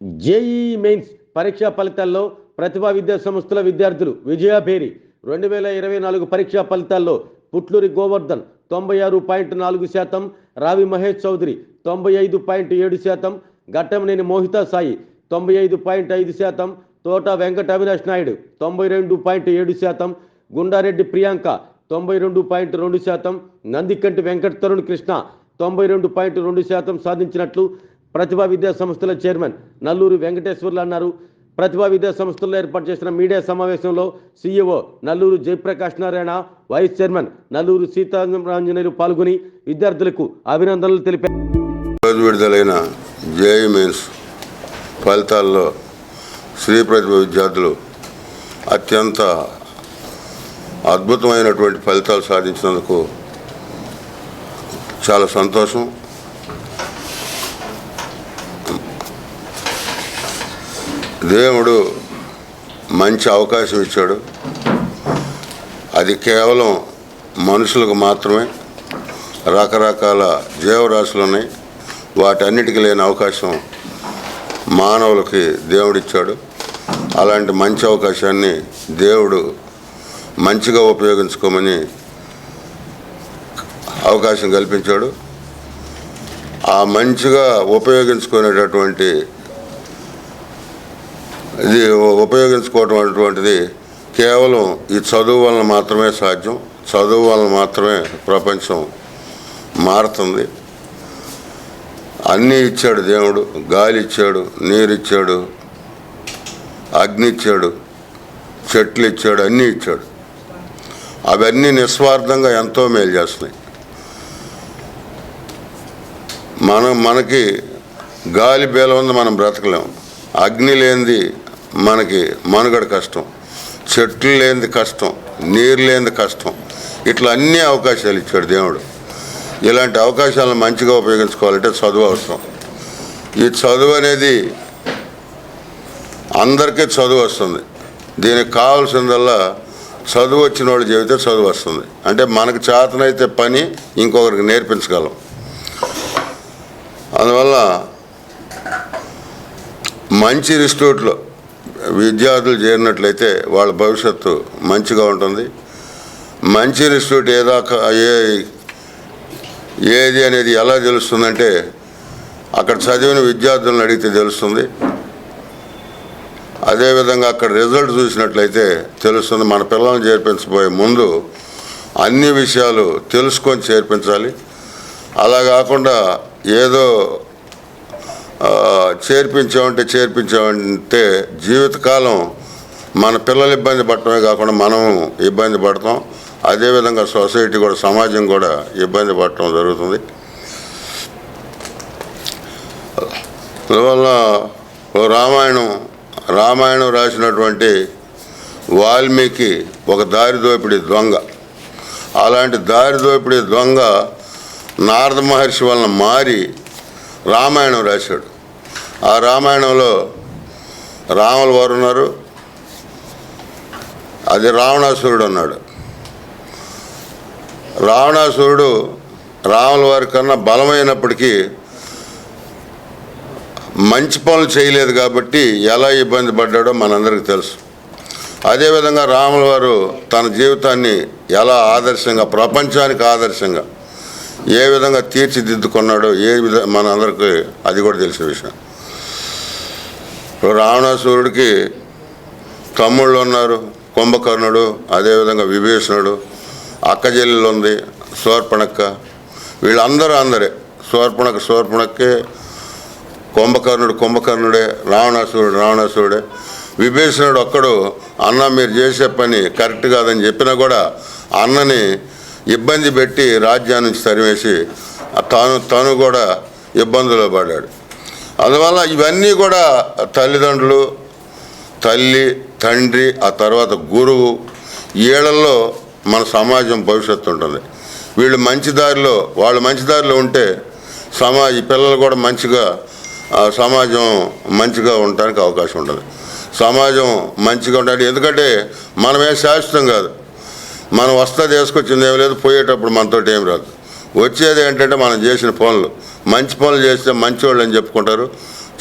JEE mains పరీక్షా ఫలితాల్లో ప్రతిభా విద్యా సంస్థల విద్యార్థులు విజయాభేరి రెండు వేల ఇరవై నాలుగు పరీక్షా ఫలితాల్లో పుట్లూరి గోవర్ధన్ తొంభై ఆరు పాయింట్ నాలుగు శాతం రావి మహేష్ చౌదరి తొంభై ఐదు పాయింట్ ఏడు శాతం ఘట్టంనేని మోహితా సాయి తొంభై ఐదు పాయింట్ ఐదు శాతం తోట వెంకట అవినాష్ నాయుడు తొంభై రెండు పాయింట్ ఏడు శాతం గుండారెడ్డి ప్రియాంక తొంభై రెండు పాయింట్ రెండు శాతం నందికంటి వెంకట తరుణ్ కృష్ణ తొంభై రెండు పాయింట్ రెండు శాతం సాధించినట్లు ప్రతిభా విద్యా సంస్థల చైర్మన్ నల్లూరు వెంకటేశ్వర్లు అన్నారు. ప్రతిభా విద్యా సంస్థల్లో ఏర్పాటు చేసిన మీడియా సమావేశంలో CEO Nalluru Jayaprakash Narayana vice chairman Nalluru Seetharamanjaneyulu పాల్గొని విద్యార్థులకు అభినందనలు తెలిపారు. రోజు విడుదలైన జేఈ మెయిన్స్ ఫలితాల్లో శ్రీ ప్రతిభ విద్యార్థులు అత్యంత అద్భుతమైనటువంటి ఫలితాలు సాధించినందుకు చాలా సంతోషం. దేవుడు మంచి అవకాశం ఇచ్చాడు. అది కేవలం మనుషులకు మాత్రమే. రకరకాల జీవరాశులు ఉన్నాయి. వాటన్నిటికీ లేని అవకాశం మానవులకి దేవుడిచ్చాడు అలాంటి మంచి అవకాశాన్ని దేవుడు మంచిగా ఉపయోగించుకోమని అవకాశం కల్పించాడు. ఆ మంచిగా ఉపయోగించుకునేటటువంటి ఇది ఉపయోగించుకోవటం అటువంటిది కేవలం ఈ చదువు వలన మాత్రమే సాధ్యం. చదువు వలన మాత్రమే ప్రపంచం మారుతుంది. అన్నీ ఇచ్చాడు దేవుడు. గాలి ఇచ్చాడు నీరు ఇచ్చాడు అగ్ని ఇచ్చాడు చెట్లు ఇచ్చాడు అన్నీ ఇచ్చాడు. అవన్నీ నిస్వార్థంగా ఎంతో మేలు చేస్తున్నాయి. మనం మనకి గాలి బేల ఉంది మనం బ్రతకలేము అగ్ని లేనిది మనకి మనుగడ కష్టం చెట్లు లేనిది కష్టం నీరు లేనిది కష్టం ఇట్లా అన్ని అవకాశాలు ఇచ్చాడు దేవుడు. ఇలాంటి అవకాశాలను మంచిగా ఉపయోగించుకోవాలంటే చదువు అవసరం. ఈ చదువు అనేది అందరికీ చదువు వస్తుంది. దీనికి కావాల్సిందల్లా చదువు వచ్చిన వాళ్ళు చెబితే చదువు వస్తుంది. అంటే మనకు చేతనైతే పని ఇంకొకరికి నేర్పించగలం. అందువల్ల మంచి ఇన్స్టిట్యూట్లో విద్యార్థులు చేరినట్లయితే వాళ్ళ భవిష్యత్తు మంచిగా ఉంటుంది. మంచి ఇన్స్టిట్యూట్ ఏదాకా ఏ ఏది అనేది ఎలా తెలుస్తుందంటే అక్కడ చదివిన విద్యార్థులను అడిగితే తెలుస్తుంది. అదేవిధంగా అక్కడ రిజల్ట్ చూసినట్లయితే తెలుస్తుంది. మన పిల్లల్ని చేర్పించబోయే ముందు అన్ని విషయాలు తెలుసుకొని చేర్పించాలి. అలా కాకుండా ఏదో చేర్పించామంటే చేర్పించామంటే జీవితకాలం మన పిల్లలు ఇబ్బంది పడటమే కాకుండా మనం ఇబ్బంది పడతాం. అదేవిధంగా సొసైటీ కూడా సమాజం కూడా ఇబ్బంది పడటం జరుగుతుంది. అందువల్ల రామాయణం రామాయణం రాసినటువంటి వాల్మీకి ఒక దారిదోపిడి దొంగ. అలాంటి దారిదోపిడి దొంగ నారద మహర్షి వలన మారి రామాయణం రాశాడు. ఆ రామాయణంలో రాముల వారు ఉన్నారు. అది రావణాసురుడు అన్నాడు. రావణాసురుడు రాముల వారి కన్నా బలమైనప్పటికీ మంచి పనులు చేయలేదు కాబట్టి ఎలా ఇబ్బంది పడ్డాడో మనందరికీ తెలుసు. అదేవిధంగా రాముల వారు తన జీవితాన్ని ఎలా ఆదర్శంగా ప్రపంచానికి ఆదర్శంగా ఏ విధంగా తీర్చిదిద్దుకున్నాడో ఏ విధ మన అందరికీ అది కూడా తెలిసిన విషయం. ఇప్పుడు రావణాసురుడికి తమ్ముళ్ళు ఉన్నారు కుంభకర్ణుడు అదేవిధంగా విభీషణుడు అక్క చెల్లెలు ఉంది శూర్పణక్క వీళ్ళందరూ అందరే శూర్పణక శూర్పణక్కే కుంభకర్ణుడు కుంభకర్ణుడే రావణాసురుడు రావణాసురుడే. విభీషణుడు ఒక్కడు అన్న మీరు చేసే పని కరెక్ట్ కాదని చెప్పినా కూడా అన్నని ఇబ్బంది పెట్టి రాజ్యాన్ని నుంచి తాను తను కూడా ఇబ్బందులో పడ్డాడు. అందువల్ల ఇవన్నీ కూడా తల్లిదండ్రులు తల్లి తండ్రి ఆ తర్వాత గురువు ఏళ్ళలో మన సమాజం భవిష్యత్తు ఉంటుంది. వీళ్ళు మంచి దారిలో వాళ్ళు మంచి దారిలో ఉంటే సమాజ పిల్లలు కూడా మంచిగా ఆ సమాజం మంచిగా ఉండడానికి అవకాశం ఉంటుంది. సమాజం మంచిగా ఉండాలి. ఎందుకంటే మనమే శాశ్వతం కాదు. మనం వస్తా తీసుకొచ్చింది ఏం లేదు పోయేటప్పుడు మనతో ఏం రాదు. వచ్చేది ఏంటంటే మనం చేసిన పనులు. మంచి పనులు చేస్తే మంచివాళ్ళు అని చెప్పుకుంటారు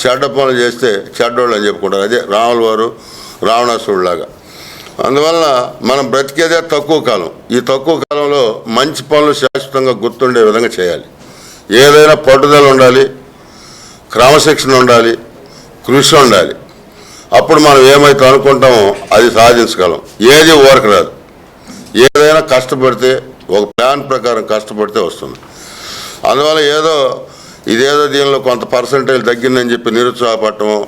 చెడ్డ పనులు చేస్తే చెడ్డోళ్ళు అని చెప్పుకుంటారు. అదే రాముల వారు రావణాసురుడులాగా అందువల్ల మనం బ్రతికేదే తక్కువ కాలం. ఈ తక్కువ కాలంలో మంచి పనులు శాశ్వతంగా గుర్తుండే విధంగా చేయాలి. ఏదైనా పట్టుదల ఉండాలి క్రమశిక్షణ ఉండాలి కృషి ఉండాలి. అప్పుడు మనం ఏమైతే అనుకుంటామో అది సాధించగలం. ఏది ఊరకు రాదు ఏదైనా కష్టపడితే ఒక ప్లాన్ ప్రకారం కష్టపడితే వస్తుంది. అందువల్ల ఏదో ఇదేదో దీనిలో కొంత పర్సంటేజ్ తగ్గిందని చెప్పి నిరుత్సాహపడటం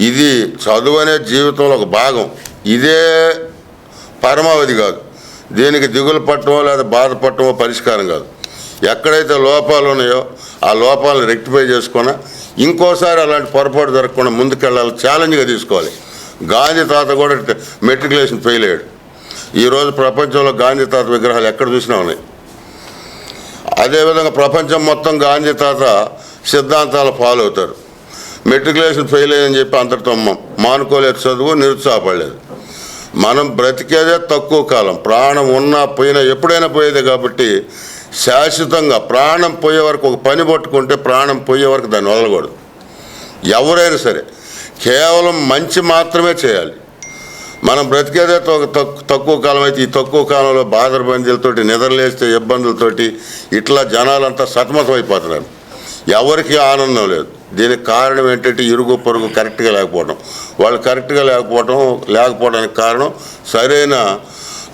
ఇది చదువు అనే జీవితంలో ఒక భాగం. ఇదే పరమావధి కాదు. దీనికి దిగులు పట్టమో లేదా బాధపడటమో పరిష్కారం కాదు. ఎక్కడైతే లోపాలు ఉన్నాయో ఆ లోపాలను రెక్టిఫై చేసుకున్న ఇంకోసారి అలాంటి పొరపాటు జరగకుండా ముందుకెళ్ళాలి ఛాలెంజ్గా తీసుకోవాలి. గాంధీ తాత కూడా మెట్రికులేషన్ ఫెయిల్ అయ్యాడు. ఈరోజు ప్రపంచంలో గాంధీ తాత విగ్రహాలు ఎక్కడ చూసినా ఉన్నాయి. అదేవిధంగా ప్రపంచం మొత్తం గాంధీ తాత సిద్ధాంతాలు ఫాలో అవుతారు. మెట్రికులేషన్ ఫెయిల్ అయ్యని చెప్పి అంతటితో మానుకోలేదు చదువు నిరుత్సాహపడలేదు. మనం బ్రతికేదే తక్కువ కాలం. ప్రాణం ఉన్నా పోయినా ఎప్పుడైనా పోయేదే కాబట్టి శాశ్వతంగా ప్రాణం పోయే వరకు ఒక పని పట్టుకుంటే ప్రాణం పోయే వరకు దాన్ని వదలకూడదు. ఎవరైనా సరే కేవలం మంచి మాత్రమే చేయాలి. మనం బ్రతికేదే తక్కువ కాలం అయితే ఈ తక్కువ కాలంలో బాధరబందీలతోటి నిద్రలేస్తే ఇబ్బందులతోటి ఇట్లా జనాలంతా సతమతం అయిపోతున్నారు ఎవరికి ఆనందం లేదు. దీనికి కారణం ఏంటంటే ఇరుగు పొరుగు కరెక్ట్గా లేకపోవడం. వాళ్ళు కరెక్ట్గా లేకపోవడం లేకపోవడానికి కారణం సరైన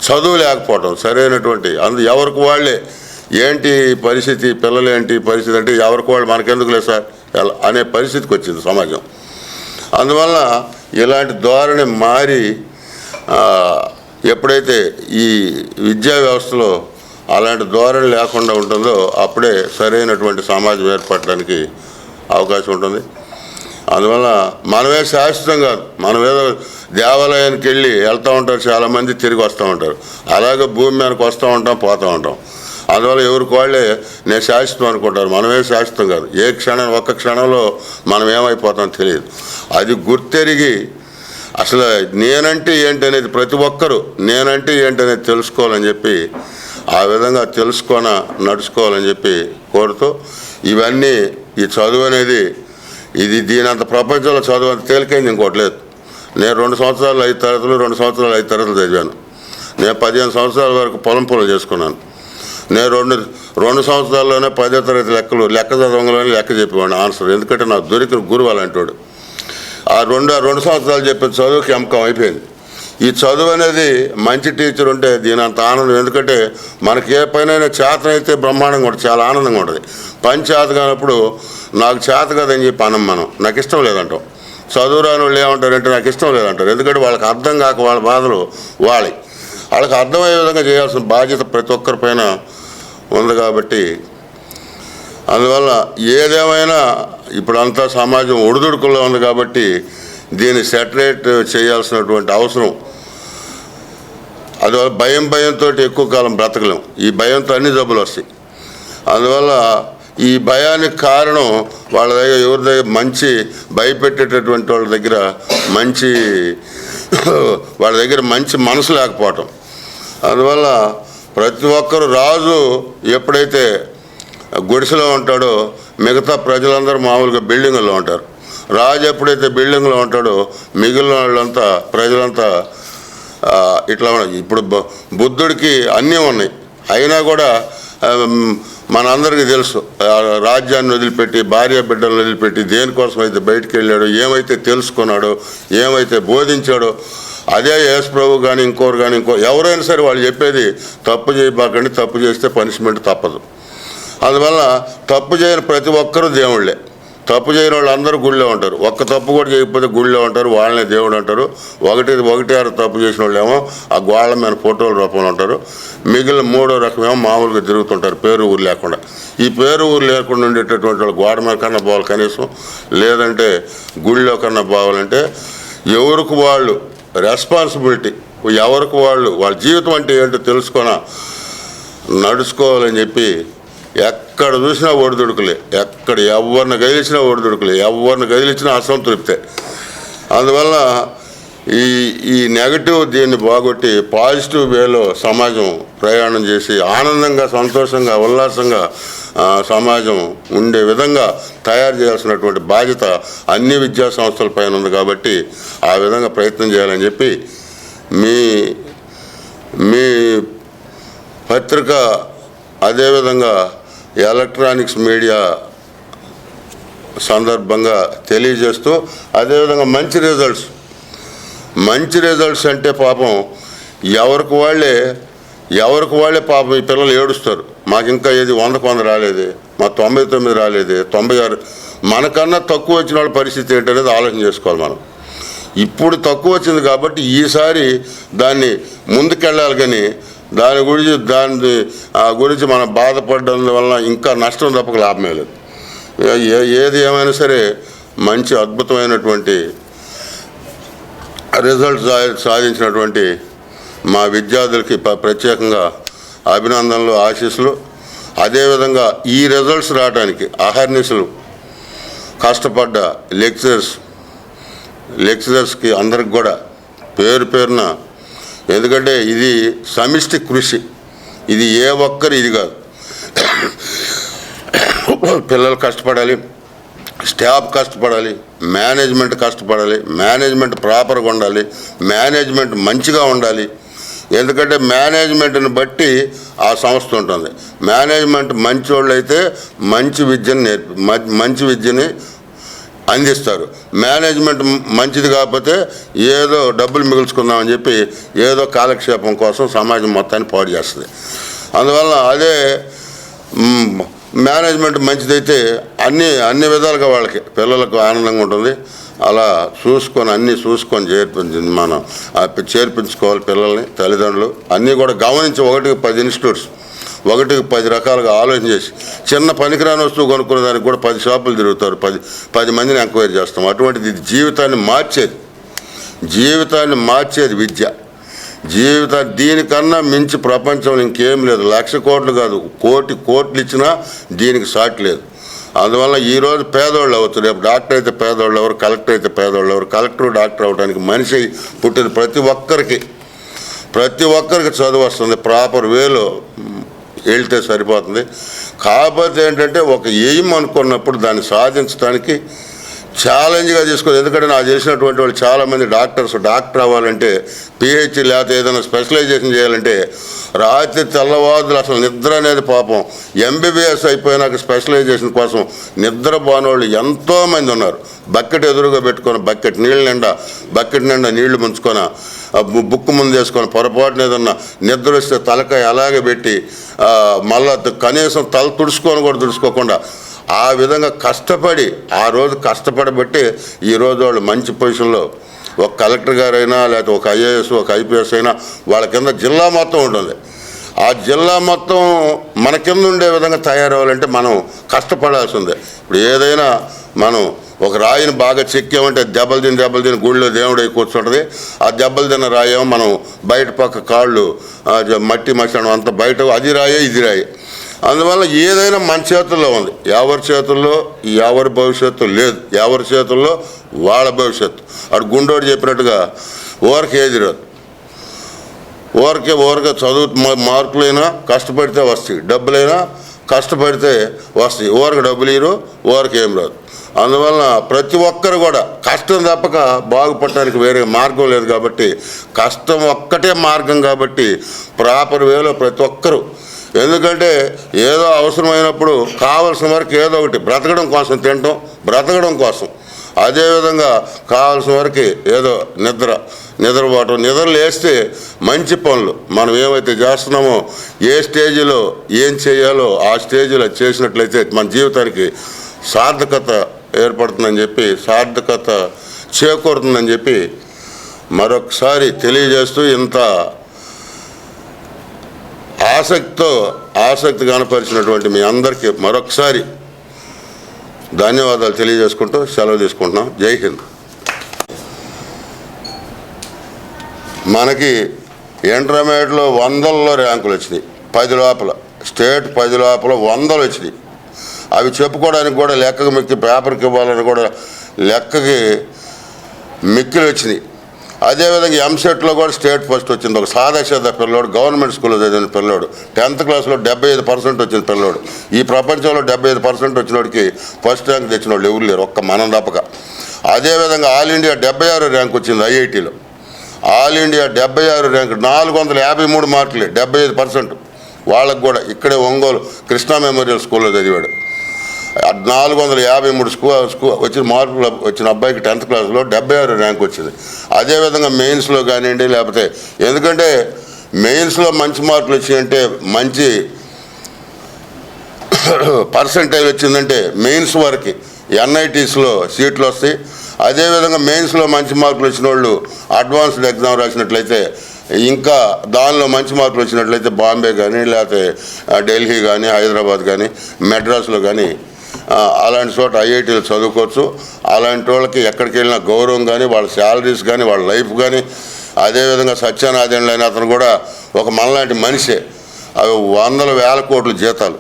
చదువు లేకపోవడం సరైనటువంటి అందు ఎవరికి వాళ్ళే ఏంటి పరిస్థితి పిల్లలు ఏంటి పరిస్థితి అంటే ఎవరికి వాళ్ళు మనకెందుకు లేదు సార్? అనే పరిస్థితికి వచ్చింది సమాజం. అందువల్ల ఇలాంటి ధోరణి మారి ఎప్పుడైతే ఈ విద్యా వ్యవస్థలో అలాంటి ధోరణి లేకుండా ఉంటుందో అప్పుడే సరైనటువంటి సమాజం ఏర్పడడానికి అవకాశం ఉంటుంది. అందువల్ల మనమే శాశ్వతం కాదు. మనం ఏదో దేవాలయానికి వెళ్ళి వెళ్తూ ఉంటారు చాలామంది తిరిగి వస్తూ ఉంటారు. అలాగే భూమి మీదకి వస్తూ ఉంటాం పోతూ ఉంటాం. అందువల్ల ఎవరికి వాళ్ళే నేను శాశ్వతం అనుకుంటారు. మనమే శాశ్వతం కాదు. ఏ క్షణం ఒక్క క్షణంలో మనం ఏమైపోతాం తెలియదు. అది గుర్తెరిగి అసలు నేనంటే ఏంటి అనేది ప్రతి ఒక్కరూ నేనంటే ఏంటి అనేది తెలుసుకోవాలని చెప్పి ఆ విధంగా తెలుసుకొన నడుచుకోవాలని చెప్పి కోరుతూ ఇవన్నీ ఈ చదువు అనేది ఇది దీనంత ప్రపంచంలో చదువు అంత తేలికైంది ఇంకోటి లేదు. నేను రెండు సంవత్సరాలు ఐదు తరగతులు రెండు సంవత్సరాలు ఐదు తరగతులు చదివాను. నేను పదిహేను సంవత్సరాల వరకు పొలం పొలం చేసుకున్నాను. నేను రెండు రెండు సంవత్సరాల్లోనే పదో తరగతి లెక్కలు లెక్క చదవంలోనే లెక్క చెప్పేవాడిని ఆన్సర్. ఎందుకంటే నాకు దొరికిన గురువు అలాంటి ఆ రెండు రెండు సంవత్సరాలు చెప్పిన చదువుకి అమ్మకం అయిపోయింది. ఈ చదువు అనేది మంచి టీచర్ ఉంటే దీని అంత ఆనందం. ఎందుకంటే మనకి ఏ పనైనా చేతనైతే బ్రహ్మాండంగా ఉంటుంది చాలా ఆనందంగా ఉంటుంది. పని చేత కానప్పుడు నాకు చేత కదని చెప్పి అనం మనం. నాకు ఇష్టం లేదంటాం. చదువు రాని వాళ్ళు ఏమంటారంటే నాకు ఇష్టం లేదంటారు. ఎందుకంటే వాళ్ళకి అర్థం కాక వాళ్ళ బాధలు వాళ్ళి వాళ్ళకి అర్థమయ్యే విధంగా చేయాల్సిన బాధ్యత ప్రతి ఒక్కరి పైన ఉంది కాబట్టి అందువల్ల ఏదేమైనా ఇప్పుడంతా సమాజం ఒడిదుడుకుల్లో ఉంది కాబట్టి దీన్ని సెటరేట్ చేయాల్సినటువంటి అవసరం. అందువల్ల భయం భయంతో ఎక్కువ కాలం బ్రతకలేం. ఈ భయంతో అన్ని జబ్బులు వస్తాయి. అందువల్ల ఈ భయానికి కారణం వాళ్ళ దగ్గర ఎవరి దగ్గర మంచి భయపెట్టేటటువంటి వాళ్ళ దగ్గర మంచి వాళ్ళ దగ్గర మంచి మనసు లేకపోవటం. అందువల్ల ప్రతి ఒక్కరు రాజు ఎప్పుడైతే గుడిసెలో ఉంటాడో మిగతా ప్రజలందరూ మామూలుగా బిల్డింగుల్లో ఉంటారు. రాజు ఎప్పుడైతే బిల్డింగ్లో ఉంటాడో మిగిలిన వాళ్ళంతా ప్రజలంతా ఇట్లా ఉన్నాయి ఇప్పుడు బు- బుద్ధుడికి అన్నీ ఉన్నాయి. అయినా కూడా మనందరికీ తెలుసు రాజ్యాన్ని వదిలిపెట్టి భార్య బిడ్డలను వదిలిపెట్టి దేనికోసం అయితే బయటికి వెళ్ళాడో ఏమైతే తెలుసుకున్నాడో ఏమైతే బోధించాడో అదే యేసు ప్రభు కానీ ఇంకోరు కానీ ఇంకో ఎవరైనా సరే వాళ్ళు చెప్పేది తప్పు చేయబాకండి తప్పు చేస్తే పనిష్మెంట్ తప్పదు. అందువల్ల తప్పు చేయని ప్రతి ఒక్కరూ దేవుళ్ళే. తప్పు చేయని వాళ్ళు అందరూ గుళ్ళో ఉంటారు. ఒక్క తప్పు కూడా చేయకపోతే గుళ్ళో ఉంటారు వాళ్ళనే దేవుడు అంటారు. ఒకటి ఒకటి ఆరు తప్పు చేసిన వాళ్ళు ఏమో ఆ గోళ్ళ మీద ఫోటోల రూపంలో ఉంటారు. మిగిలిన మూడో రకమేమో మామూలుగా తిరుగుతుంటారు పేరు ఊరు లేకుండా. ఈ పేరు ఊరు లేకుండా ఉండేటటువంటి వాళ్ళు గోడ మీద కన్నా పోవాలి కనీసం. లేదంటే గుళ్ళో కన్నా పోవాలంటే ఎవరికి వాళ్ళు రెస్పాన్సిబిలిటీ ఎవరికి వాళ్ళు వాళ్ళ జీవితం అంటే ఏంటో తెలుసుకొని నడుచుకోవాలని చెప్పి ఎక్కడ చూసినా ఒడిదుడుకులే ఎక్కడ ఎవరిని కదిలించినా ఒడిదుడుకులే ఎవరిని కదిలించినా అసంతృప్తే అందువల్ల ఈ ఈ నెగటివ్ దీన్ని బాగొట్టి పాజిటివ్ వేలో సమాజం ప్రయాణం చేసి ఆనందంగా సంతోషంగా ఉల్లాసంగా సమాజం ఉండే విధంగా తయారు చేయాల్సినటువంటి బాధ్యత అన్ని విద్యా సంస్థల పైన ఉంది కాబట్టి ఆ విధంగా ప్రయత్నం చేయాలని చెప్పి మీ మీ పత్రిక అదేవిధంగా ఎలక్ట్రానిక్స్ మీడియా సందర్భంగా తెలియజేస్తూ అదేవిధంగా మంచి రిజల్ట్స్. మంచి రిజల్ట్స్ అంటే పాపం ఎవరికి వాళ్ళే ఎవరికి వాళ్ళే పాపం ఈ పిల్లలు ఏడుస్తారు. మాకు ఇంకా ఏది వందకు వంద రాలేదు మా తొంభై తొమ్మిది రాలేదు తొంభై ఆరు. మనకన్నా తక్కువ వచ్చిన వాళ్ళ పరిస్థితి ఏంటనేది ఆలోచన చేసుకోవాలి మనం. ఇప్పుడు తక్కువ వచ్చింది కాబట్టి ఈసారి దాన్ని ముందుకెళ్ళాలి కానీ దాని గురించి దాని ఆ గురించి మనం బాధపడడం వల్ల ఇంకా నష్టం తప్పక లాభమే లేదు. ఏ- ఏది ఏమైనా సరే మంచి అద్భుతమైనటువంటి రిజల్ట్ సా- సాధించినటువంటి మా విద్యార్థులకి ప్రత్యేకంగా అభినందనలు ఆశీస్సులు. అదేవిధంగా ఈ రిజల్ట్స్ రావడానికి అహర్నిశలు కష్టపడ్డ లెక్చరర్స్ లెక్చరర్స్కి అందరికి కూడా పేరు పేరున ఎందుకంటే ఇది సమిష్టి కృషి. ఇది ఏ ఒక్కరు ఇది కాదు. పిల్లలు కష్టపడాలి స్టాఫ్ కష్టపడాలి మేనేజ్మెంట్ కష్టపడాలి మేనేజ్మెంట్ ప్రాపర్గా ఉండాలి మేనేజ్మెంట్ మంచిగా ఉండాలి. ఎందుకంటే మేనేజ్మెంట్ని బట్టి ఆ సంస్థ ఉంటుంది. మేనేజ్మెంట్ మంచి వాళ్ళు అయితే మంచి విద్యను నేర్పి మ- మంచి విద్యని అందిస్తారు. మేనేజ్మెంట్ మంచిది కాకపోతే ఏదో డబ్బులు మిగుల్చుకుందామని చెప్పి ఏదో కాలక్షేపం కోసం సమాజం మొత్తాన్ని పాడు చేస్తుంది. అందువల్ల అదే మేనేజ్మెంట్ మంచిదైతే అన్ని అన్ని విధాలుగా వాళ్ళకి పిల్లలకు ఆనందంగా ఉంటుంది. అలా చూసుకొని అన్నీ చూసుకొని చేర్పించింది మనం చేర్పించుకోవాలి పిల్లల్ని తల్లిదండ్రులు. అన్నీ కూడా గమనించి ఒకటికి పది ఇన్స్టిట్యూట్స్ ఒకటికి పది రకాలుగా ఆలోచన చేసి చిన్న పనికిరాని వస్తువు కొనుక్కునే దానికి కూడా పది షాపులు తిరుగుతారు పది పది మందిని ఎంక్వైరీ చేస్తాం. అటువంటిది ఇది జీవితాన్ని మార్చేది. జీవితాన్ని మార్చేది విద్య. జీవిత దీనికన్నా మించి ప్రపంచంలో ఇంకేం లేదు. లక్ష కోట్లు కాదు కోటి కోట్లు ఇచ్చినా దీనికి సాటి లేదు. అందువల్ల ఈరోజు పేదోళ్ళు అవ్వచ్చు రేపు డాక్టర్ అయితే పేదోళ్ళు ఎవరు కలెక్టర్ అయితే పేదోళ్ళు ఎవరు కలెక్టర్ డాక్టర్ అవడానికి మనిషి పుట్టిన ప్రతి ఒక్కరికి ప్రతి ఒక్కరికి చదువు వస్తుంది. ప్రాపర్ వేలో వెళ్తే సరిపోతుంది. కాకపోతే ఏంటంటే ఒక ఎయిమ్ అనుకున్నప్పుడు దాన్ని సాధించడానికి ఛాలెంజ్గా తీసుకోవాలి ఎందుకంటే నాకు చేసినటువంటి వాళ్ళు చాలామంది డాక్టర్స్ డాక్టర్ అవ్వాలంటే పిహెచ్డి లేకపోతే ఏదైనా స్పెషలైజేషన్ చేయాలంటే రాత్రి తెల్లవారులు అసలు నిద్ర అనేది పాపం. ఎంబీబీఎస్ అయిపోయినాక స్పెషలైజేషన్ కోసం నిద్ర పోనోళ్ళు ఎంతోమంది ఉన్నారు. బకెట్ ఎదురుగా పెట్టుకొని బకెట్ నీళ్ళ నిండా బకెట్ నిండా నీళ్ళు ముంచుకొని బుక్కు బుక్ ముందు వేసుకొని పొరపాటున ఏదన్నా నిద్ర వస్తే తలకాయ అలాగే పెట్టి మళ్ళా కనీసం తల తుడుచుకొని కూడా తుడుచుకోకుండా ఆ విధంగా కష్టపడి ఆ రోజు కష్టపడబట్టి ఈ రోజు వాళ్ళు మంచి పొజిషన్లో. ఒక కలెక్టర్ గారైనా లేకపోతే ఒక ఐఏఎస్ ఒక ఐపీఎస్ అయినా వాళ్ళ కింద జిల్లా మొత్తం ఉంటుంది. ఆ జిల్లా మొత్తం మన కింద ఉండే విధంగా తయారవ్వాలంటే మనం కష్టపడాల్సిందే. ఇప్పుడు ఏదైనా మనం ఒక రాయిని బాగా చెక్కామంటే దెబ్బలు తిని దెబ్బలు తిని గుళ్ళో అయి కూర్చుంటుంది. ఆ దెబ్బలు తిన్న రాయేమో మనం బయట పక్క కాళ్ళు మట్టి మసడం అంత బయట అది రాయే ఇది రాయే. అందువల్ల ఏదైనా మన చేతుల్లో ఉంది. ఎవరి చేతుల్లో? ఎవరి భవిష్యత్తు లేదు. ఎవరి చేతుల్లో? వాళ్ళ భవిష్యత్తు. అటు గుండోడు చెప్పినట్టుగా ఓరికి ఏది రాదు ఓరికే ఓరికే చదువు మార్కులైనా కష్టపడితే వస్తాయి. డబ్బులైనా కష్టపడితే వస్తాయి. ఓరికి డబ్బులు ఇరు ఓరికి ఏం రాదు. అందువలన ప్రతి ఒక్కరు కూడా కష్టం తప్పక బాగుపడటానికి వేరే మార్గం లేదు కాబట్టి కష్టం ఒక్కటే మార్గం కాబట్టి ప్రాపర్ వేలో ప్రతి ఒక్కరు ఎందుకంటే ఏదో అవసరమైనప్పుడు కావలసిన వరకు ఏదో ఒకటి బ్రతకడం కోసం తినటం బ్రతకడం కోసం. అదేవిధంగా కావాల్సిన వరకు ఏదో నిద్ర నిద్రపోవటం నిద్ర లేస్తే మంచి పనులు. మనం ఏమైతే చేస్తున్నామో ఏ స్టేజ్లో ఏం చేయాలో ఆ స్టేజ్లో చేసినట్లయితే మన జీవితానికి సార్థకత ఏర్పడుతుందని చెప్పి సార్థకత చేకూరుతుందని చెప్పి మరొకసారి తెలియజేస్తూ ఇంత ఆసక్తితో ఆసక్తి కనపరిచినటువంటి మీ అందరికీ మరొకసారి ధన్యవాదాలు తెలియజేసుకుంటూ సెలవు తీసుకుంటున్నాం. జై హింద్. మనకి ఇంటర్మీడియట్లో వందల్లో ర్యాంకులు వచ్చినాయి. పది లోపల. స్టేట్ పది లోపల వందలు వచ్చినాయి. అవి చెప్పుకోవడానికి కూడా లెక్కకు మిక్కి పేపర్కి ఇవ్వాలని కూడా లెక్కకి మిక్కిలు వచ్చినాయి. అదేవిధంగా ఎంసెట్లో కూడా స్టేట్ ఫస్ట్ వచ్చింది. ఒక సాదాశాద పిల్లోడు గవర్నమెంట్ స్కూల్లో చదివిన పిల్లోడు టెన్త్ క్లాస్లో డెబ్బై ఐదు పర్సెంట్ వచ్చిన పిల్లోడు. ఈ ప్రపంచంలో డెబ్బై ఐదు పర్సెంట్ వచ్చినోడికి ఫస్ట్ ర్యాంక్ తెచ్చిన వాళ్ళు ఎవరు లేరు ఒక్క మనం తప్పక అదేవిధంగా ఆల్ ఇండియా డెబ్బై ఆరు ర్యాంక్ వచ్చింది ఐఐటీలో. ఆల్ ఇండియా డెబ్బై ఆరు ర్యాంక్ నాలుగు వందల యాభై మూడు మార్కులే డెబ్బై ఐదు పర్సెంట్. వాళ్ళకు కూడా ఇక్కడే ఒంగోలు కృష్ణా మెమోరియల్ స్కూల్లో చదివాడు. నాలుగు వందల యాభై మూడు స్కూ స్కూ వచ్చిన మార్కులు వచ్చిన అబ్బాయికి టెన్త్ క్లాస్లో డెబ్బై ఆరు ర్యాంక్ వచ్చింది. అదేవిధంగా మెయిన్స్లో కానివ్వండి లేకపోతే ఎందుకంటే మెయిన్స్లో మంచి మార్కులు వచ్చాయంటే మంచి పర్సంటేజ్ వచ్చిందంటే మెయిన్స్ వరకు ఎన్ఐటీస్లో సీట్లు వస్తాయి. అదేవిధంగా మెయిన్స్లో మంచి మార్కులు వచ్చిన వాళ్ళు అడ్వాన్స్డ్ ఎగ్జామ్ రాసినట్లయితే ఇంకా దానిలో మంచి మార్కులు వచ్చినట్లయితే బాంబే కానీ లేకపోతే ఢిల్లీ కానీ హైదరాబాద్ కానీ మెడ్రాస్లో కానీ అలాంటి చోట ఐఐటీలు చదువుకోవచ్చు. అలాంటి వాళ్ళకి ఎక్కడికి వెళ్ళినా గౌరవం కానీ వాళ్ళ శాలరీస్ కానీ వాళ్ళ లైఫ్ కానీ అదేవిధంగా సత్యనారాయణ అతను కూడా ఒక మనలాంటి మనిషే. అవి వందల వేల కోట్ల జీతాలు.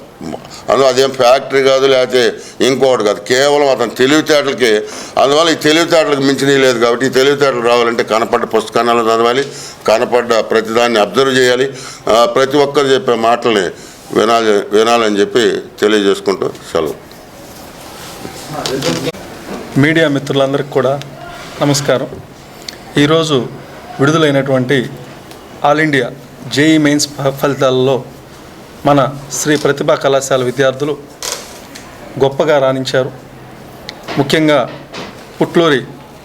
అందులో అదేం ఫ్యాక్టరీ కాదు లేకపోతే ఇంకోటి కాదు. కేవలం అతని తెలివితేటలకి అందువల్ల ఈ తెలివితేటలకు మించినవి లేదు కాబట్టి ఈ తెలివితేటలు రావాలంటే కనపడ్డ పుస్తకాలను చదవాలి కనపడ్డ ప్రతిదాన్ని అబ్జర్వ్ చేయాలి. ప్రతి ఒక్కరు చెప్పే మాటల్ని వినాలి వినాలని చెప్పి తెలియజేసుకుంటూ సెలవు. మీడియా మిత్రులందరికీ కూడా నమస్కారం. ఈరోజు విడుదలైనటువంటి ఆల్ ఇండియా జేఈ మెయిన్స్ ఫలితాలలో మన శ్రీ ప్రతిభా కళాశాల విద్యార్థులు గొప్పగా రాణించారు. ముఖ్యంగా పుట్లూరి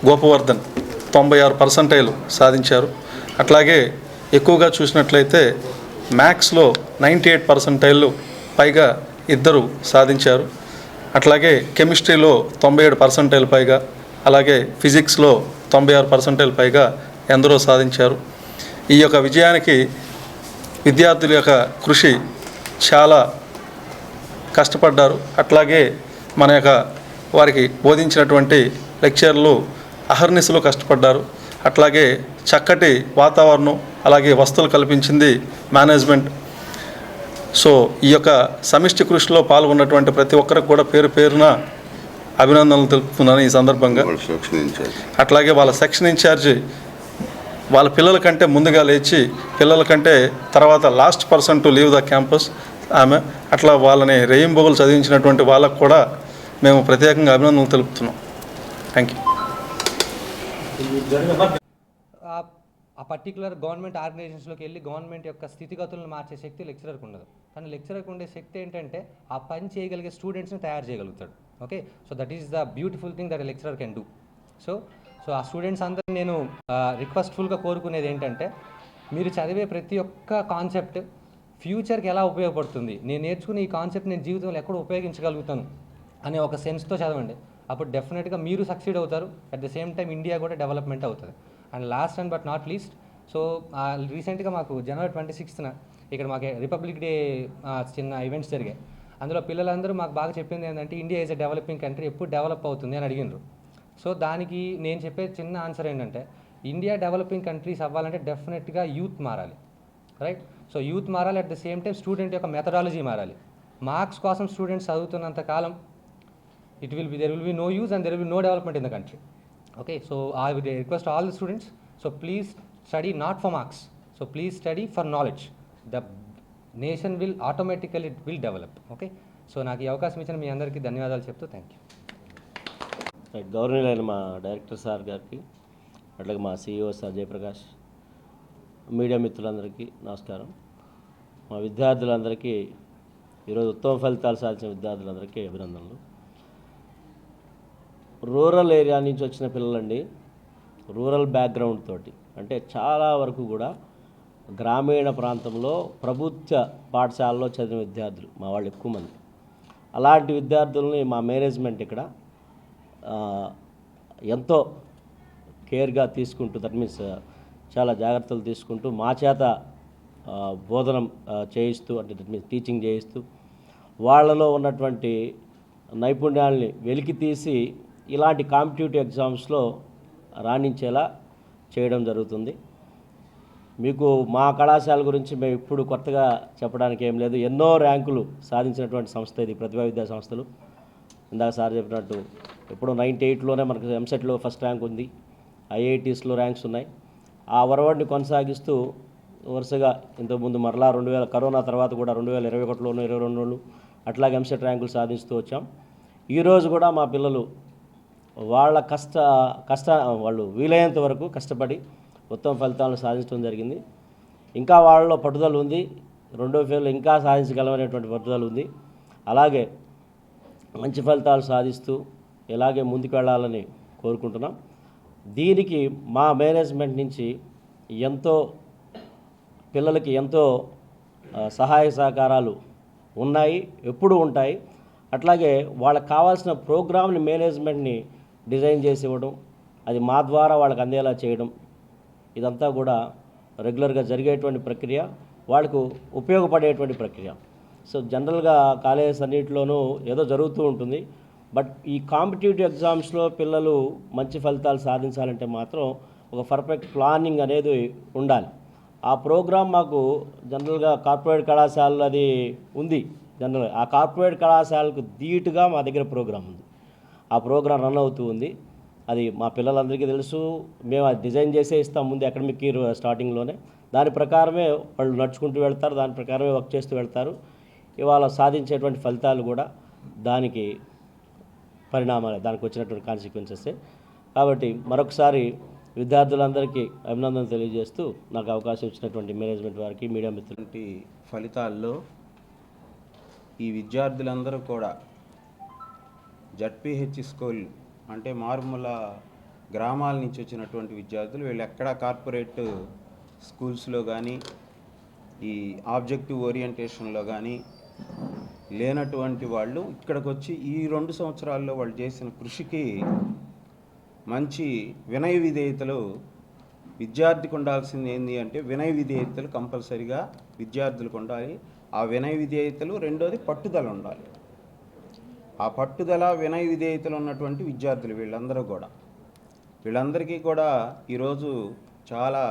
గోపవర్ధన్ తొంభై ఆరు పర్సంటైలు సాధించారు. అట్లాగే ఎక్కువగా చూసినట్లయితే మ్యాథ్స్లో నైంటీ ఎయిట్ పర్సంటైళ్ళు పైగా ఇద్దరు సాధించారు. అట్లాగే కెమిస్ట్రీలో తొంభై ఏడు పర్సెంటైల్ పైగా అలాగే ఫిజిక్స్లో తొంభై ఆరు పర్సెంటైల్ పైగా ఎందరో సాధించారు. ఈ యొక్క విజయానికి విద్యార్థుల యొక్క కృషి చాలా కష్టపడ్డారు. అట్లాగే మన యొక్క వారికి బోధించినటువంటి లెక్చర్లు అహర్నిశలు కష్టపడ్డారు. అట్లాగే చక్కటి వాతావరణం అలాగే వస్తువులు కల్పించింది మేనేజ్మెంట్ సో ఈ యొక్క సమిష్టి కృషిలో పాల్గొన్నటువంటి ప్రతి ఒక్కరికి కూడా పేరు పేరున అభినందనలు తెలుపుతున్నాను ఈ సందర్భంగా. అట్లాగే వాళ్ళ సెక్షన్ ఇన్ఛార్జి వాళ్ళ పిల్లల కంటే ముందుగా లేచి పిల్లల కంటే తర్వాత last person to leave the campus ఆమె అట్లా వాళ్ళని రెయింబోగులు చదివించినటువంటి వాళ్ళకు కూడా మేము ప్రత్యేకంగా అభినందనలు తెలుపుతున్నాం. థ్యాంక్ యూ ఆ పర్టికులర్ గవర్నమెంట్ ఆర్గనైజేషన్స్లోకి వెళ్ళి గవర్నమెంట్ యొక్క స్థితిగతులను మార్చే శక్తి లెక్చరర్కి ఉండదు. కానీ లెక్చరర్కి ఉండే శక్తి ఏంటంటే ఆ పని చేయగలిగే స్టూడెంట్స్ని తయారు చేయగలుగుతాడు. Okay so that is the beautiful thing that lecturer can do so so ఆ స్టూడెంట్స్ అందరూ నేను రిక్వెస్ట్ఫుల్గా కోరుకునేది ఏంటంటే మీరు చదివే ప్రతి ఒక్క కాన్సెప్ట్ ఫ్యూచర్కి ఎలా ఉపయోగపడుతుంది? నేను నేర్చుకునే ఈ కాన్సెప్ట్ నేను జీవితంలో ఎక్కడ ఉపయోగించగలుగుతాను అనే ఒక సెన్స్తో చదవండి. అప్పుడు డెఫినెట్గా మీరు సక్సీడ్ అవుతారు. At the same time India కూడా డెవలప్మెంట్ అవుతుంది. And last and but not least. So రీసెంట్గా మాకు జనవరి ట్వంటీ సిక్స్త్న ఇక్కడ మాకు రిపబ్లిక్ డే చిన్న ఈవెంట్స్ జరిగాయి. అందులో పిల్లలందరూ మాకు బాగా చెప్పింది ఏంటంటే India is a developing country ఎప్పుడు డెవలప్ అవుతుంది అని అడిగినారు సో దానికి నేను చెప్పే చిన్న ఆన్సర్ ఏంటంటే ఇండియా డెవలపింగ్ కంట్రీస్ అవ్వాలంటే డెఫినెట్గా యూత్ మారాలి. రైట్? సో యూత్ మారాలి at the same time student యొక్క మెథడాలజీ మారాలి. మార్క్స్ కోసం స్టూడెంట్స్ చదువుతున్నంత కాలం it will be there will be no use and there will be no development in the country. Okay so I will request all the students so please study not for marks so please study for knowledge the nation will automatically will develop okay so నాకు ఈ అవకాశం ఇచ్చిన మీ అందరికీ ధన్యవాదాలు చెప్తూ thank you right గౌరవనీయులైన మా director sir గారికి అట్లాగే మా సిఇఓ సార్ జయప్రకాష్ మీడియా మిత్రులందరికీ నమస్కారం. మా విద్యార్థులందరికీ ఈరోజు ఉత్తమ ఫలితాలు సాధించిన విద్యార్థులందరికీ అభినందనలు. రూరల్ ఏరియా నుంచి వచ్చిన పిల్లలండి రూరల్ బ్యాక్గ్రౌండ్ తోటి. అంటే చాలా వరకు కూడా గ్రామీణ ప్రాంతంలో ప్రభుత్వ పాఠశాలలో చదివిన విద్యార్థులు మా వాళ్ళు ఎక్కువ మంది. అలాంటి విద్యార్థుల్ని మా మేనేజ్మెంట్ ఇక్కడ ఎంతో కేర్గా తీసుకుంటూ దట్ మీన్స్ చాలా జాగ్రత్తలు తీసుకుంటూ మా చేత బోధనం చేయిస్తూ అంటే దట్ మీన్స్ టీచింగ్ చేయిస్తూ వాళ్ళలో ఉన్నటువంటి నైపుణ్యాల్ని వెలికి తీసి ఇలాంటి కాంపిటేటివ్ ఎగ్జామ్స్లో రాణించేలా చేయడం జరుగుతుంది. మీకు మా కళాశాల గురించి మేము ఇప్పుడు కొత్తగా చెప్పడానికి ఏం లేదు. ఎన్నో ర్యాంకులు సాధించినటువంటి సంస్థ ఇది ప్రతిభా విద్యా సంస్థలు. ఇందాక సార్ చెప్పినట్టు ఇప్పుడు నైంటీ ఎయిట్లోనే మనకు ఎంసెట్లో ఫస్ట్ ర్యాంక్ ఉంది. ఐఐటీస్లో ర్యాంక్స్ ఉన్నాయి. ఆ ఒరవడిని కొనసాగిస్తూ వరుసగా ఇంతకుముందు మరలా రెండు వేల కరోనా తర్వాత కూడా రెండు వేల ఇరవై ఒకటిలోనూ ఇరవై రెండులో అట్లాగే ఎంసెట్ ర్యాంకులు సాధిస్తూ వచ్చాం. ఈరోజు కూడా మా పిల్లలు వాళ్ళ కష్ట కష్ట వాళ్ళు వీలైనంత వరకు కష్టపడి ఉత్తమ ఫలితాలను సాధించడం జరిగింది. ఇంకా వాళ్ళలో పట్టుదల ఉంది. రెండో ఫేజ్లో ఇంకా సాధించగలమనేటువంటి పట్టుదల ఉంది. అలాగే మంచి ఫలితాలు సాధిస్తూ ఇలాగే ముందుకు వెళ్ళాలని కోరుకుంటున్నాం. దీనికి మా మేనేజ్మెంట్ నుంచి ఎంతో పిల్లలకి ఎంతో సహాయ సహకారాలు ఉన్నాయి. ఎప్పుడూ ఉంటాయి. అట్లాగే వాళ్ళకి కావాల్సిన ప్రోగ్రామ్ని మేనేజ్మెంట్ని డిజైన్ చేసి ఇవ్వడం అది మా ద్వారా వాళ్ళకి అందేలా చేయడం ఇదంతా కూడా రెగ్యులర్గా జరిగేటువంటి ప్రక్రియ వాళ్ళకు ఉపయోగపడేటువంటి ప్రక్రియ. సో జనరల్గా కాలేజెస్ అన్నింటిలోనూ ఏదో జరుగుతూ ఉంటుంది. బట్ ఈ కాంపిటేటివ్ ఎగ్జామ్స్లో పిల్లలు మంచి ఫలితాలు సాధించాలంటే మాత్రం ఒక పర్ఫెక్ట్ ప్లానింగ్ అనేది ఉండాలి. ఆ ప్రోగ్రామ్ మాకు జనరల్గా కార్పొరేట్ కళాశాలలో అది ఉంది. జనరల్గా ఆ కార్పొరేట్ కళాశాలకు ధీటుగా మా దగ్గర ప్రోగ్రామ్ ఉంది. ఆ ప్రోగ్రాం రన్ అవుతూ ఉంది. అది మా పిల్లలందరికీ తెలుసు. మేము అది డిజైన్ చేసే ఇస్తాం ముందు అకాడమిక్ ఇయర్ స్టార్టింగ్లోనే. దాని ప్రకారమే వాళ్ళు నడుచుకుంటూ వెళ్తారు దాని ప్రకారమే వర్క్ చేస్తూ వెళ్తారు. ఇవాళ సాధించేటువంటి ఫలితాలు కూడా దానికి పరిణామాలే దానికి వచ్చినటువంటి కాన్సిక్వెన్సెస్ కాబట్టి మరొకసారి విద్యార్థులందరికీ అభినందన తెలియజేస్తూ నాకు అవకాశం ఇచ్చినటువంటి మేనేజ్మెంట్ వారికి మీడియా మిత్రులకి ఇటువంటి ఫలితాల్లో ఈ విద్యార్థులందరూ కూడా జడ్పిహెచ్ స్కూల్ అంటే మారుమూల గ్రామాల నుంచి వచ్చినటువంటి విద్యార్థులు వీళ్ళు ఎక్కడ కార్పొరేట్ స్కూల్స్లో కానీ ఈ ఆబ్జెక్టివ్ ఓరియంటేషన్లో కానీ లేనటువంటి వాళ్ళు ఇక్కడికి వచ్చి ఈ రెండు సంవత్సరాల్లో వాళ్ళు చేసిన కృషికి మంచి వినయ విధేయతలు విద్యార్థికి ఉండాల్సింది ఏంటి అంటే వినయ విధేయతలు కంపల్సరిగా విద్యార్థులకు ఉండాలి. ఆ వినయ విధేయతలు రెండోది పట్టుదల ఉండాలి. ఆ పట్టుదల వినయ విధేయతలు ఉన్నటువంటి విద్యార్థులు వీళ్ళందరూ కూడా. వీళ్ళందరికీ కూడా ఈరోజు చాలా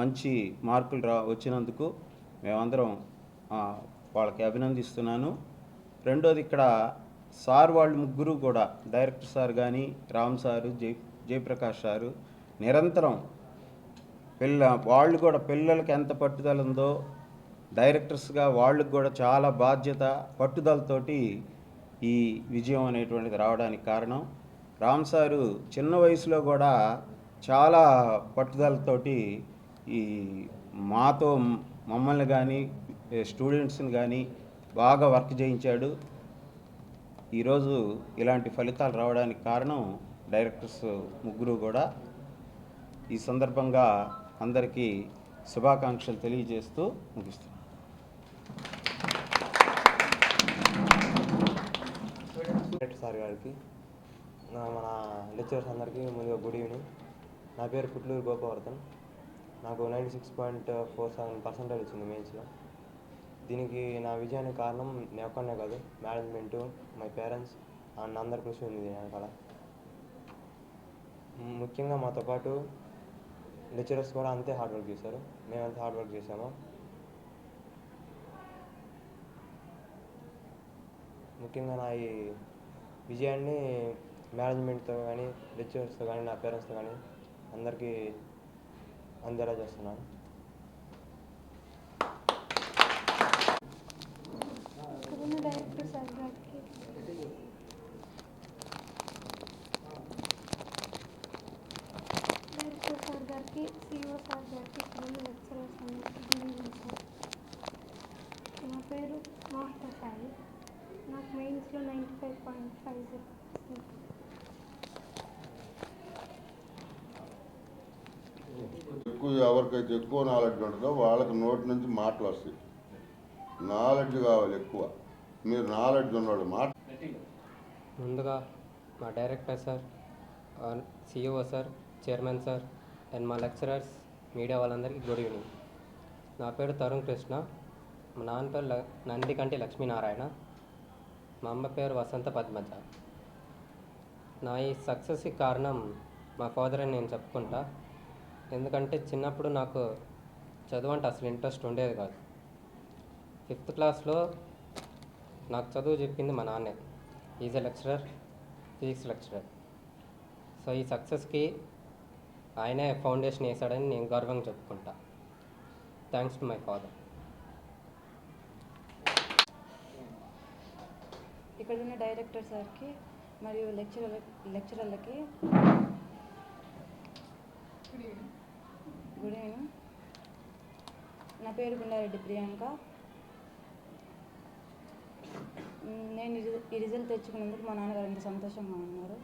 మంచి మార్కులు రా వచ్చినందుకు మేమందరం వాళ్ళకి అభినందిస్తున్నాను. రెండోది ఇక్కడ సార్ వాళ్ళు ముగ్గురు కూడా డైరెక్టర్ సార్ కానీ రామ్ సారు జై జయప్రకాష్ సారు నిరంతరం పిల్ల వాళ్ళు కూడా పిల్లలకి ఎంత పట్టుదల ఉందో డైరెక్టర్స్గా వాళ్ళకు కూడా చాలా బాధ్యత పట్టుదలతోటి ఈ విజయం అనేటువంటిది రావడానికి కారణం. రామ్ సారు చిన్న వయసులో కూడా చాలా పట్టుదలతోటి ఈ మాతో మమ్మల్ని కానీ స్టూడెంట్స్ని కానీ బాగా వర్క్ చేయించాడు. ఈరోజు ఇలాంటి ఫలితాలు రావడానికి కారణం డైరెక్టర్స్ ముగ్గురు కూడా. ఈ సందర్భంగా అందరికీ శుభాకాంక్షలు తెలియజేస్తూ ముగిస్తున్నాను. సార్ గారికి నా- మన లెక్చరర్స్ అందరికీ ముందుగా గుడ్ ఈవినింగ్. నా పేరు పుట్లూరు గోపవర్ధన్ నాకు ninety six point four seven percentage వచ్చింది మెయిన్స్లో. దీనికి నా విజయానికి కారణం నేను ఒక్కనే కాదు మేనేజ్మెంటు మై పేరెంట్స్ అండ్ అందరి కృషి ఉంది దీని వెనకాల. ముఖ్యంగా మాతో పాటు లెక్చరర్స్ కూడా అంతే హార్డ్ వర్క్ చేశారు. మేము అంతే హార్డ్ వర్క్ చేసాము ముఖ్యంగా నా ఈ విజయాన్ని మేనేజ్మెంట్తో కానీ లెక్చరర్స్తో కానీ నా పేరెంట్స్తో కానీ అందరికీ అందేలా చేస్తున్నాను డైరెక్టర్ సార్ గారికి. డైరెక్టర్ సార్ గారికి సిఇఓ సార్ గారికి ఇక్కడున్న లెక్చరర్స్ అందరికీ నా పేరు మోహిత సాయి. నాకు మెయిన్స్లో ninety five point five zero ఎక్కువ ఎవరికైతే ఎక్కువ నాలెడ్జ్ ఉంటుందో వాళ్ళకి నోటి నుంచి మాటలు వస్తాయి. నాలెడ్జ్ కావాలి ఎక్కువ. మీరు నాలెడ్జ్ ఉన్నవాడు మాట ముందుగా మా director sir CEO sir chairman sir and మా లెక్చరర్స్ మీడియా వాళ్ళందరికీ గుడ్ ఈవినింగ్ నా పేరు తరుణ్ కృష్ణ. మా నాన్న పేరు నందికంటి లక్ష్మీనారాయణ. మా అమ్మ పేరు వసంత పద్మజ. నా ఈ సక్సెస్కి కారణం మా ఫాదర్ అని నేను చెప్పుకుంటా. ఎందుకంటే చిన్నప్పుడు నాకు చదువు అంటే అసలు ఇంట్రెస్ట్ ఉండేది కాదు. ఫిఫ్త్ క్లాస్లో నాకు చదువు చెప్పింది మా నాన్నే. Is a lecturer physics lecturer. So ఈ సక్సెస్కి ఆయనే ఫౌండేషన్ వేసాడని నేను గర్వంగా చెప్పుకుంటా. Thanks to my father. ఇక్కడ ఉన్న డైరెక్టర్ సార్కి మరియు లెక్చరర్ లెక్చరర్లకి గుడ్ ఈవినింగ్. నా పేరు గుండారెడ్డి ప్రియాంక. నేను ఈ ఈ రిజల్ట్ తెచ్చుకున్నందుకు మా నాన్నగారు ఎంత సంతోషంగా ఉన్నారు.